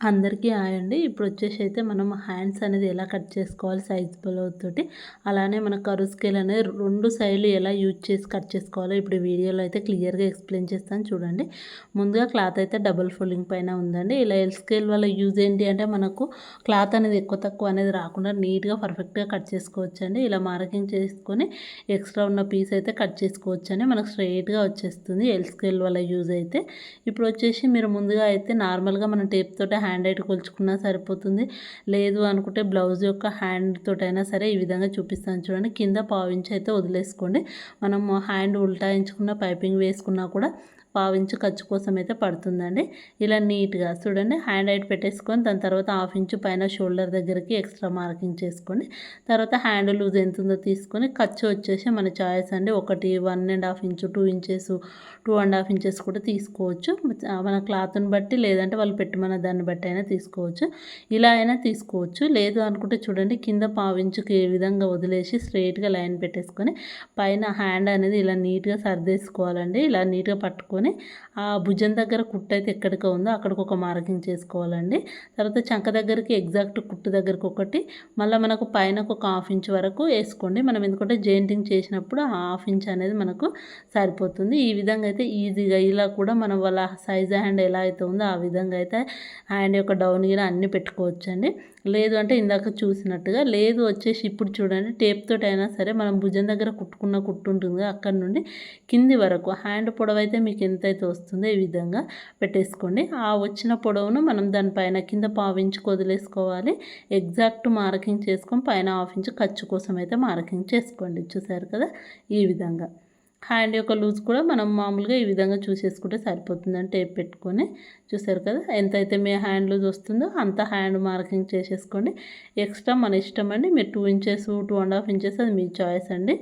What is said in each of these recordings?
అందరికీ ఆయండి అండి. ఇప్పుడు వచ్చేసి అయితే మనం హ్యాండ్స్ అనేది ఎలా కట్ చేసుకోవాలి సైజ్ తోటి అలానే మన కరు స్కేల్ అనేది రెండు సైడ్లు ఎలా యూజ్ చేసి కట్ చేసుకోవాలో ఇప్పుడు వీడియోలో అయితే క్లియర్గా ఎక్స్ప్లెయిన్ చేస్తాను చూడండి. ముందుగా క్లాత్ అయితే డబుల్ ఫోల్డింగ్ పైన ఉందండి. ఇలా ఎల్ స్కేల్ వల్ల యూజ్ ఏంటి అంటే మనకు క్లాత్ అనేది ఎక్కువ తక్కువ అనేది రాకుండా నీట్గా పర్ఫెక్ట్గా కట్ చేసుకోవచ్చు అండి ఇలా మార్కింగ్ చేసుకొని ఎక్స్ట్రా ఉన్న పీస్ అయితే కట్ చేసుకోవచ్చు అండి మనకు స్ట్రైట్గా వచ్చేస్తుంది ఎల్ స్కేల్ వల్ల యూజ్ అయితే. ఇప్పుడు వచ్చేసి మీరు ముందుగా అయితే నార్మల్గా మన టేప్ తోటే హ్యాండ్ అయితే కొలుచుకున్నా సరిపోతుంది. లేదు అనుకుంటే బ్లౌజ్ యొక్క హ్యాండ్ తోటైనా సరే ఈ విధంగా చూపిస్తాను చూడండి. కింద పావించి అయితే వదిలేసుకోండి. మనం హ్యాండ్ ఉల్టాయించుకున్న పైపింగ్ వేసుకున్నా కూడా పావించు ఖర్చు కోసం అయితే పడుతుందండి. ఇలా నీట్గా చూడండి. హ్యాండ్ హైట్ పెట్టేసుకొని దాని తర్వాత హాఫ్ ఇంచు పైన షోల్డర్ దగ్గరికి ఎక్స్ట్రా మార్కింగ్ చేసుకోండి. తర్వాత హ్యాండ్ లూజ్ ఎంత ఉందో తీసుకొని ఖర్చు వచ్చేసి మన చాయిస్ అండి ఒకటి one and half inch two inches two and half inches కూడా తీసుకోవచ్చు. మన క్లాత్ని బట్టి లేదంటే వాళ్ళు పెట్టమన్న దాన్ని బట్టి అయినా తీసుకోవచ్చు. ఇలా అయినా తీసుకోవచ్చు. లేదు అనుకుంటే చూడండి కింద పావించుకి ఏ విధంగా వదిలేసి స్ట్రైట్గా లైన్ పెట్టేసుకొని పైన హ్యాండ్ అనేది ఇలా నీట్గా సర్దేసుకోవాలండి. ఇలా నీట్గా పట్టుకొని చేసుకొని ఆ భుజం దగ్గర కుట్టు అయితే ఎక్కడికి ఉందో అక్కడికి ఒక మార్కింగ్ చేసుకోవాలండి. తర్వాత చంక దగ్గరికి ఎగ్జాక్ట్ కుట్టు దగ్గరికి ఒకటి మళ్ళీ మనకు పైన ఒక హాఫ్ ఇంచ్ వరకు వేసుకోండి. మనం ఎందుకంటే జెయింటింగ్ చేసినప్పుడు హాఫ్ ఇంచ్ అనేది మనకు సరిపోతుంది. ఈ విధంగా అయితే ఈజీగా ఇలా కూడా మనం వాళ్ళ సైజ్ హ్యాండ్ ఎలా అయితే ఉందో ఆ విధంగా అయితే హ్యాండ్ యొక్క డౌన్ గిన అన్నీ పెట్టుకోవచ్చండి. లేదు అంటే ఇందాక చూసినట్టుగా లేదు వచ్చేసి ఇప్పుడు చూడండి టేప్ తోటి అయినా సరే మనం భుజం దగ్గర కుట్టుకున్న కుట్టు ఉంటుంది అక్కడ నుండి కింది వరకు. హ్యాండ్ పొడవు అయితే మీకు ఎంతైతే వస్తుందో ఈ విధంగా పెట్టేసుకోండి. ఆ వచ్చిన పొడవును మనం దానిపైన కింద పావించి వదిలేసుకోవాలి ఎగ్జాక్ట్ మార్కింగ్ చేసుకొని పైన హాఫ్ ఇంచ్ ఖర్చు కోసం అయితే మార్కింగ్ చేసుకోండి. చూసారు కదా? ఈ విధంగా. హ్యాండ్ యొక్క లూజ్ కూడా మనం మామూలుగా ఈ విధంగా చూసేసుకుంటే సరిపోతుందని టేప్ పెట్టుకొని చూసారు కదా? ఎంతైతే మీ హ్యాండ్ లూజ్ వస్తుందో అంత హ్యాండ్ మార్కింగ్ చేసేసుకోండి. ఎక్స్ట్రా మన ఇష్టం అండి. మీరు two inches two and half inches అది మీ చాయిస్ అండి.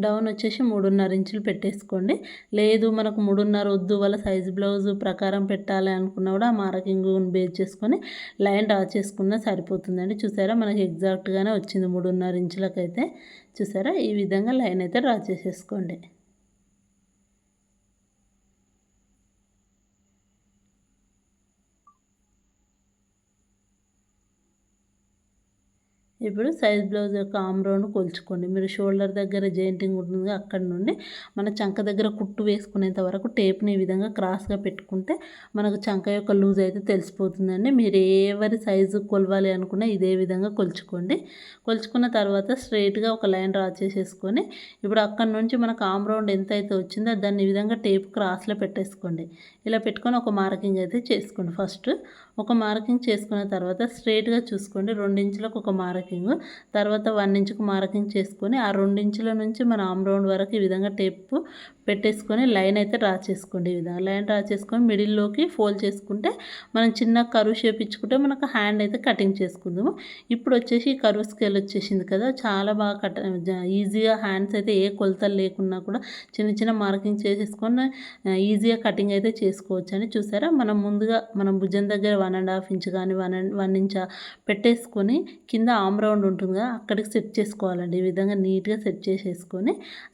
డౌన్ వచ్చేసి మూడున్నర ఇంచులు పెట్టేసుకోండి. లేదు మనకు మూడున్నర వద్దు వాళ్ళ సైజు బ్లౌజ్ ప్రకారం పెట్టాలి అనుకున్నా కూడా మార్కింగ్ బేస్ చేసుకొని లైన్ డ్రా చేసుకున్నా సరిపోతుందండి. చూసారా? మనకి ఎగ్జాక్ట్గానే వచ్చింది మూడున్నర ఇంచులకైతే. చూసారా? ఈ విధంగా లైన్ అయితే డ్రా చేసేసుకోండి. ఇప్పుడు సైజ్ బ్లౌజ్ యొక్క ఆమ్ రౌండ్ కొలుచుకోండి. మీరు షోల్డర్ దగ్గర జెయింటింగ్ ఉంటుంది అక్కడ నుండి మన చంక దగ్గర కుట్టు వేసుకునేంత వరకు టేప్ని ఈ విధంగా క్రాస్గా పెట్టుకుంటే మనకు చంక యొక్క లూజ్ అయితే తెలిసిపోతుందండి. మీరు ఎవరి సైజు కొలవాలి అనుకున్నా ఇదే విధంగా కొలుచుకోండి. కొలుచుకున్న తర్వాత స్ట్రైట్గా ఒక లైన్ డ్రా చేసేసుకొని ఇప్పుడు అక్కడ నుంచి మనకు ఆమ్రౌండ్ ఎంత అయితే వచ్చిందో దాన్ని ఈ విధంగా టేప్ క్రాస్లో పెట్టేసుకోండి. ఇలా పెట్టుకొని ఒక మార్కింగ్ అయితే చేసుకోండి. ఫస్ట్ ఒక మార్కింగ్ చేసుకున్న తర్వాత స్ట్రైట్గా చూసుకోండి. రెండించులకు ఒక మార్కింగ్ తర్వాత వన్ ఇంచుకు మార్కింగ్ చేసుకొని ఆ రెండించుల నుంచి మన ఆమ్ రౌండ్ వరకు ఈ విధంగా టేప్ పెట్టేసుకొని లైన్ అయితే డ్రా చేసుకోండి ఈ విధంగా. లైన్ డ్రా చేసుకొని మిడిల్లోకి ఫోల్డ్ చేసుకుంటే మనం చిన్న కరువు షేప్ ఇచ్చుకుంటే మనకు హ్యాండ్ అయితే కటింగ్ చేసుకుందాము. ఇప్పుడు వచ్చేసి కరువు స్కేల్ వచ్చేసింది కదా చాలా బాగా కట్ ఈజీగా హ్యాండ్స్ అయితే ఏ కొలతలు లేకున్నా కూడా చిన్న చిన్న మార్కింగ్ చేసేసుకొని ఈజీగా కటింగ్ అయితే చేసుకోవచ్చు అని చూసారా? మనం ముందుగా మనం భుజం దగ్గర వన్ అండ్ హాఫ్ ఇంచ్ కానీ వన్ వన్ ఇంచ్ పెట్టేసుకొని కింద ఆమ్ రౌండ్ ఉంటుంది కదా అక్కడికి సెట్ చేసుకోవాలండి. ఈ విధంగా నీట్గా సెట్ చేసేసుకొని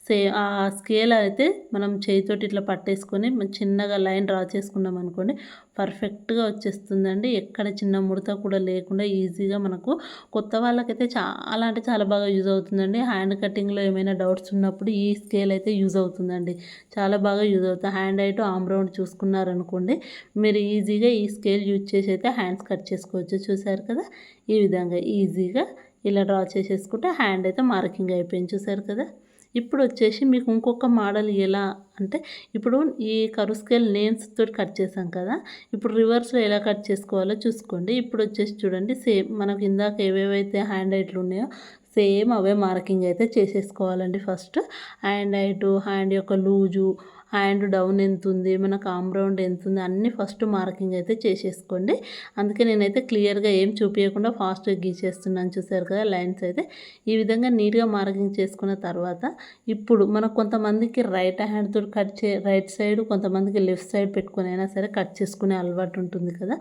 సే ఆ స్కేల్ అయితే మనం చేతితోటి ఇట్లా పట్టేసుకొని చిన్నగా లైన్ డ్రా చేసుకున్నాం అనుకోండి పర్ఫెక్ట్గా వచ్చేస్తుందండి. ఎక్కడ చిన్న ముడత కూడా లేకుండా ఈజీగా మనకు కొత్త వాళ్ళకైతే చాలా అంటే చాలా బాగా యూజ్ అవుతుందండి. హ్యాండ్ కటింగ్లో ఏమైనా డౌట్స్ ఉన్నప్పుడు ఈ స్కేల్ అయితే యూజ్ అవుతుందండి. చాలా బాగా యూజ్ అవుతుంది. హ్యాండ్ ఐటు ఆమ్ రౌండ్ చూసుకున్నారనుకోండి మీరు ఈజీగా ఈ స్కేల్ యూజ్ చేసి అయితే హ్యాండ్స్ కట్ చేసుకోవచ్చు. చూసారు కదా? ఈ విధంగా ఈజీగా ఇలా డ్రా చేసేసుకుంటే హ్యాండ్ అయితే మార్కింగ్ అయిపోయింది. చూసారు కదా? ఇప్పుడు వచ్చేసి మీకు ఇంకొక మోడల్ ఎలా అంటే ఇప్పుడు ఈ కరు స్కేల్ నేమ్స్ తోటి కట్ చేసాం కదా ఇప్పుడు రివర్స్లో ఎలా కట్ చేసుకోవాలో చూసుకోండి. ఇప్పుడు వచ్చేసి చూడండి సేమ్ మనకు ఇందాక ఏవేవైతే హ్యాండ్ ఐట్లు ఉన్నాయో సేమ్ అవే మార్కింగ్ అయితే చేసేసుకోవాలండి ఫస్ట్. హ్యాండ్ ఐటు హ్యాండ్ యొక్క లూజు హ్యాండ్ డౌన్ ఎంత ఉంది మనకు ఆమ్ ఎంత ఉంది అన్నీ ఫస్ట్ మార్కింగ్ అయితే చేసేసుకోండి. అందుకే నేనైతే క్లియర్గా ఏం చూపించకుండా ఫాస్ట్గా గీచేస్తున్నాను చూసారు కదా లైన్స్ అయితే. ఈ విధంగా నీట్గా మార్కింగ్ చేసుకున్న తర్వాత ఇప్పుడు మనకు కొంతమందికి రైట్ హ్యాండ్తో కట్ చే రైట్ సైడ్ కొంతమందికి లెఫ్ట్ సైడ్ పెట్టుకుని అయినా సరే కట్ చేసుకునే అలవాటు ఉంటుంది కదా.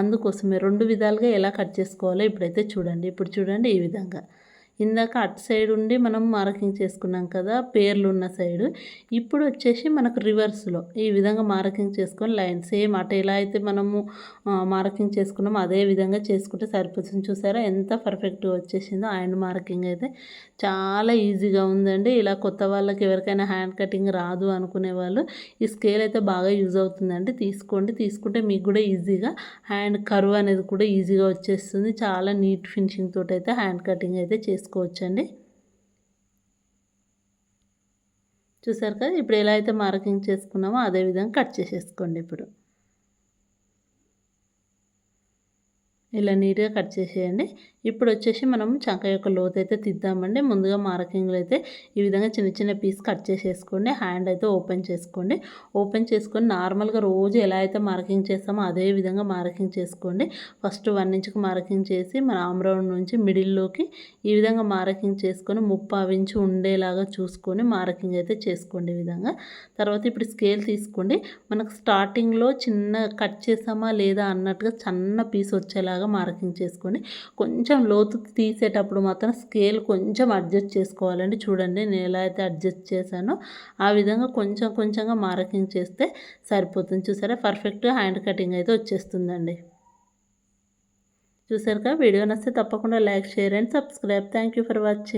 అందుకోసమే రెండు విధాలుగా ఎలా కట్ చేసుకోవాలో ఇప్పుడైతే చూడండి. ఇప్పుడు చూడండి ఈ విధంగా. ఇందాక అటు సైడ్ ఉండి మనం మార్కింగ్ చేసుకున్నాం కదా పేర్లు ఉన్న సైడు. ఇప్పుడు వచ్చేసి మనకు రివర్స్లో ఈ విధంగా మార్కింగ్ చేసుకొని లైన్ సేమ్ అటు ఎలా అయితే మనము మార్కింగ్ చేసుకున్నామో అదే విధంగా చేసుకుంటే సరిపోతుంది. చూసారా ఎంత పర్ఫెక్ట్గా వచ్చేసిందో హ్యాండ్ మార్కింగ్ అయితే. చాలా ఈజీగా ఉందండి. ఇలా కొత్త వాళ్ళకి ఎవరికైనా హ్యాండ్ కటింగ్ రాదు అనుకునే వాళ్ళు ఈ స్కేల్ అయితే బాగా యూజ్ అవుతుందండి. తీసుకోండి. తీసుకుంటే మీకు కూడా ఈజీగా హ్యాండ్ కరువు అనేది కూడా ఈజీగా వచ్చేస్తుంది. చాలా నీట్ ఫినిషింగ్ తోటి అయితే హ్యాండ్ కటింగ్ అయితే చేసుకోవచ్చండి చూసారు కదా ఇప్పుడు ఎలా అయితే మార్కింగ్ చేసుకున్నామో అదే విధంగా కట్ చేసేసుకోండి ఇప్పుడు. ఇలా నీట్గా కట్ చేసేయండి. ఇప్పుడు వచ్చేసి మనం చంక యొక్క లోతు అయితే తిద్దామండి. ముందుగా మార్కింగ్లు అయితే ఈ విధంగా చిన్న చిన్న పీస్ కట్ చేసేసుకోండి. హ్యాండ్ అయితే ఓపెన్ చేసుకోండి. ఓపెన్ చేసుకొని నార్మల్గా రోజు ఎలా అయితే మార్కింగ్ చేస్తామో అదే విధంగా మార్కింగ్ చేసుకోండి. ఫస్ట్ వన్ ఇంచ్కి మార్కింగ్ చేసి మన ఆమ్రౌండ్ నుంచి మిడిల్లోకి ఈ విధంగా మార్కింగ్ చేసుకొని ముప్పావు ఇంచు ఉండేలాగా చూసుకొని మార్కింగ్ అయితే చేసుకోండి ఈ విధంగా. తర్వాత ఇప్పుడు స్కేల్ తీసుకోండి. మనకు స్టార్టింగ్లో చిన్న కట్ చేసామా లేదా అన్నట్టుగా చిన్న పీస్ వచ్చేలాగా మార్కింగ్ చేసుకొని కొంచెం కొంచెం లోతు తీసేటప్పుడు మాత్రం స్కేల్ కొంచెం అడ్జస్ట్ చేసుకోవాలండి. చూడండి నేను ఎలా అయితే అడ్జస్ట్ చేశానో ఆ విధంగా కొంచెం కొంచెంగా మార్కింగ్ చేస్తే సరిపోతుంది. చూసారా? పర్ఫెక్ట్గా హ్యాండ్ కటింగ్ అయితే వచ్చేస్తుందండి. చూసారుగా? వీడియో నచ్చితే తప్పకుండా like share and subscribe thank you for watching